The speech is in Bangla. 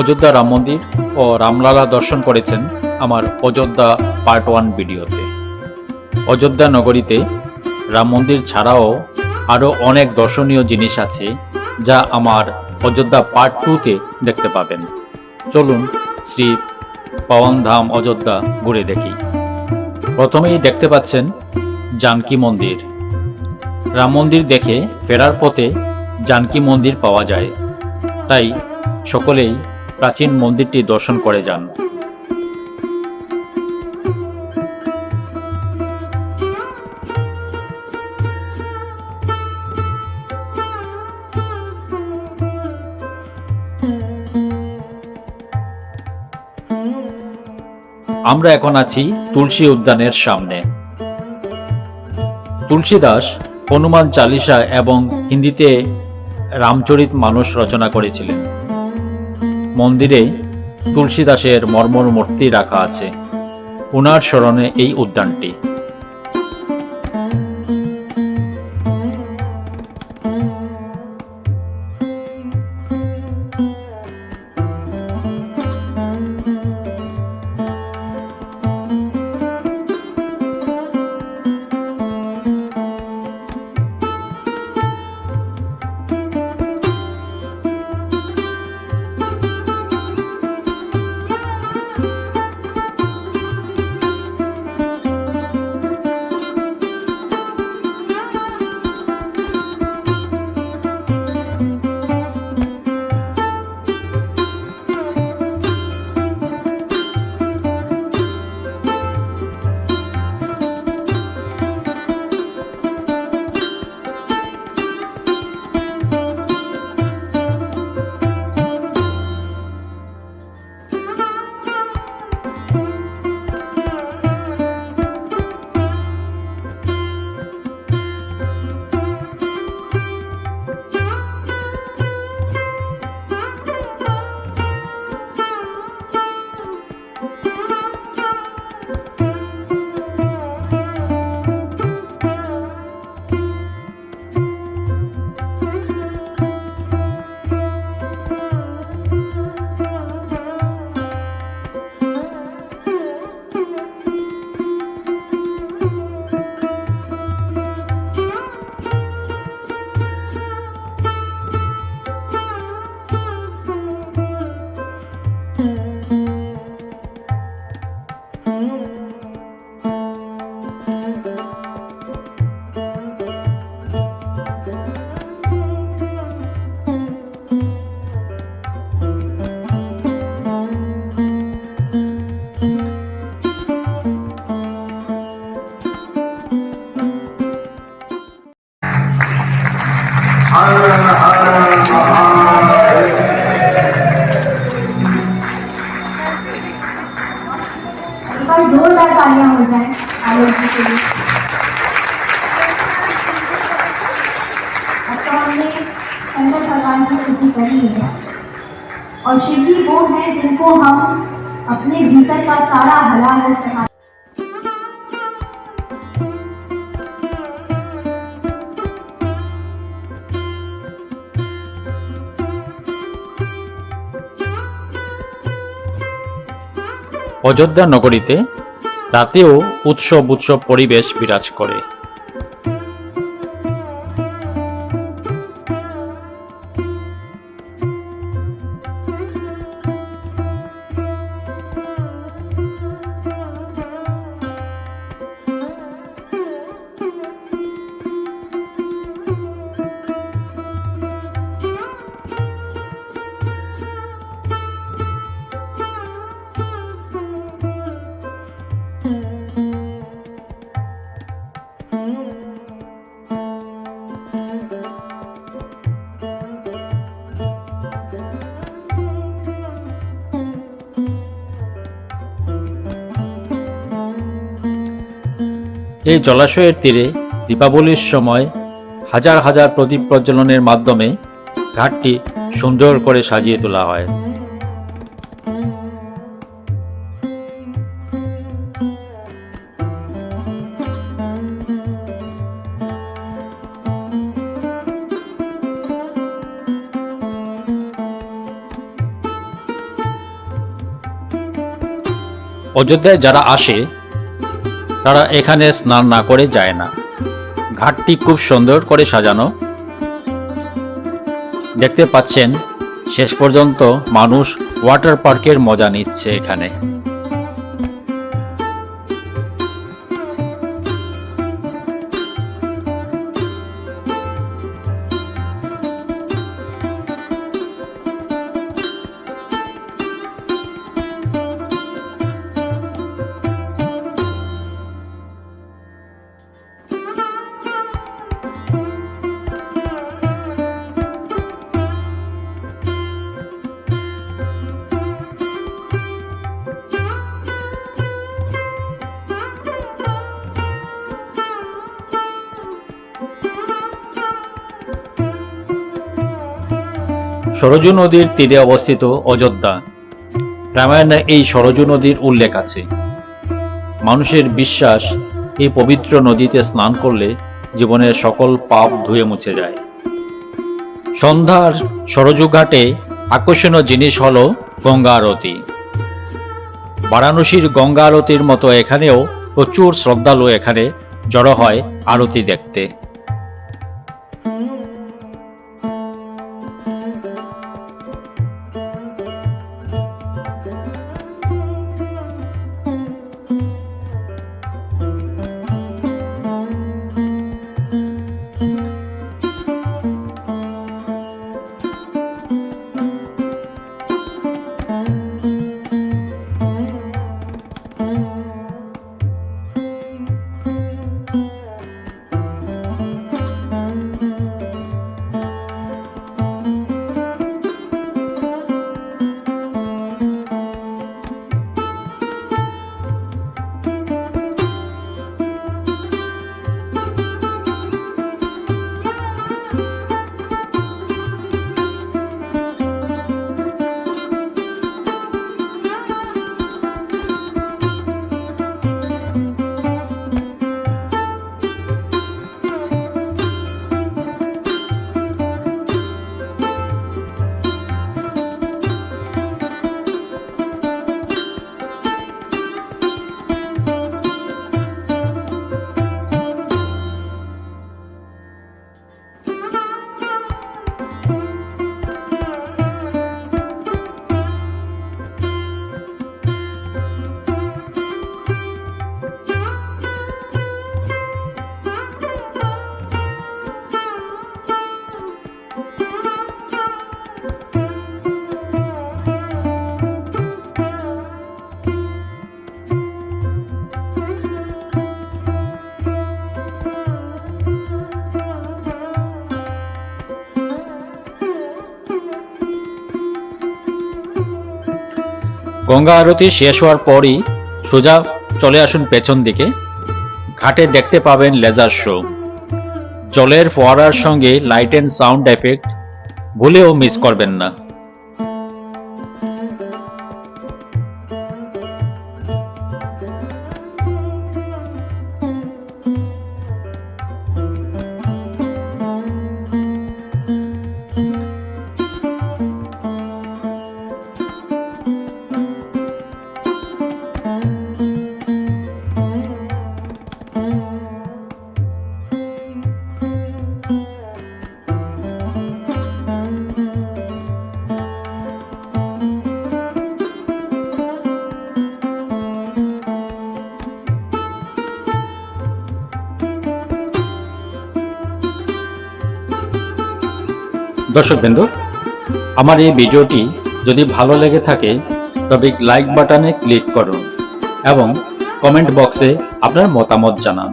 অযোধ্যা রাম মন্দির ও রামলালা দর্শন করেছেন আমার অযোধ্যা পার্ট ওয়ান ভিডিওতে। অযোধ্যা নগরীতে রাম মন্দির ছাড়াও আরও অনেক দর্শনীয় জিনিস আছে যা আমার অযোধ্যা পার্ট টুতে দেখতে পাবেন। চলুন শ্রী ধাম অযোধ্যা ঘুরে দেখি। প্রথমেই দেখতে পাচ্ছেন জানকী মন্দির। রাম মন্দির দেখে ফেরার পথে জানকী মন্দির পাওয়া যায়। তাই সকলেই প্রাচীন মন্দিরটি দর্শন করে যান। আমরা এখন আছি তুলসী উদ্যানের সামনে। তুলসীদাস হনুমান চালিসা এবং হিন্দিতে রামচরিত মানুষ রচনা করেছিলেন। মন্দিরে তুলসীদাসের মর্মর মূর্তি রাখা আছে। উনার স্মরণে এই উদ্যানটি। शिव जी वो हैं जिनको हम अपने भीतर का सारा हला हल चढ़ा অযোধ্যা নগরীতে রাতেও উৎসব উৎসব পরিবেশ বিরাজ করে এই জলাশয়ের তীরে দীপাবলির সময় হাজার হাজার প্রদীপ প্রজ্বলনের মাধ্যমে ঘাটটি সুন্দর করে সাজিয়ে তোলা হয়। অযোধ্যায় যারা আসে তারা এখানে স্নান না করে যায় না। ঘাটটি খুব সুন্দর করে সাজানো। দেখতে পাচ্ছেন, শেষ পর্যন্ত মানুষ ওয়াটার পার্কের মজা নিচ্ছে এখানে। সরজু নদীর তীরে অবস্থিত অযোধ্যা। রামায়ণে এই সরজু নদীর উল্লেখ আছে। মানুষের বিশ্বাস এই পবিত্র নদীতে স্নান করলে জীবনের সকল পাপ ধুয়ে মুছে যায়। সন্ধ্যার সরজু ঘাটে আকর্ষণীয় জিনিস হল গঙ্গা আরতি। বারাণসীর গঙ্গা আরতির মতো এখানেও প্রচুর শ্রদ্ধালু এখানে জড়ো হয় আরতি দেখতে। গঙ্গা আরতি শেষ হওয়ার পরই সোজা চলে আসুন পেছন দিকে। ঘাটে দেখতে পাবেন লেজার শো। জলের ফোয়ারার সঙ্গে লাইট অ্যান্ড সাউন্ড এফেক্ট ভুলেও মিস করবেন না। দর্শকবৃন্দ, আমার এই ভিডিওটি যদি ভালো লেগে থাকে, তবে লাইক বাটনে ক্লিক করুন এবং কমেন্ট বক্সে আপনার মতামত জানান।